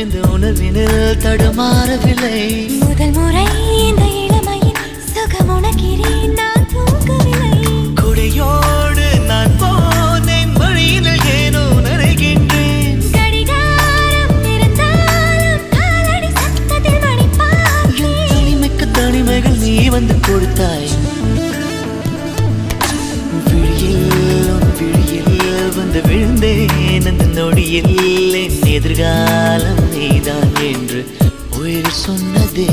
இந்த உணர்வினில் தடுமாறவில்லை. முதல் முறை இந்த இளமையின் சுகம் உணக்கிறேன் நான் தூங்கவில்லை. கொடையோடு நான் போனேன் வழியினில் ஏனோ நனைகின்றேன் கடிகாரம் இருந்தாலும் காலடி சத்தத்தில் மணி என் பார்த்தேன் தனிமைக்கு தனிமைகள் நீ வந்து கொடுத்தாய். விழியில் வந்து விழுந்தேன் அந்த நொடியில் என் எதிர்காலம் நீதான் என்று உயிர் சொன்னதே.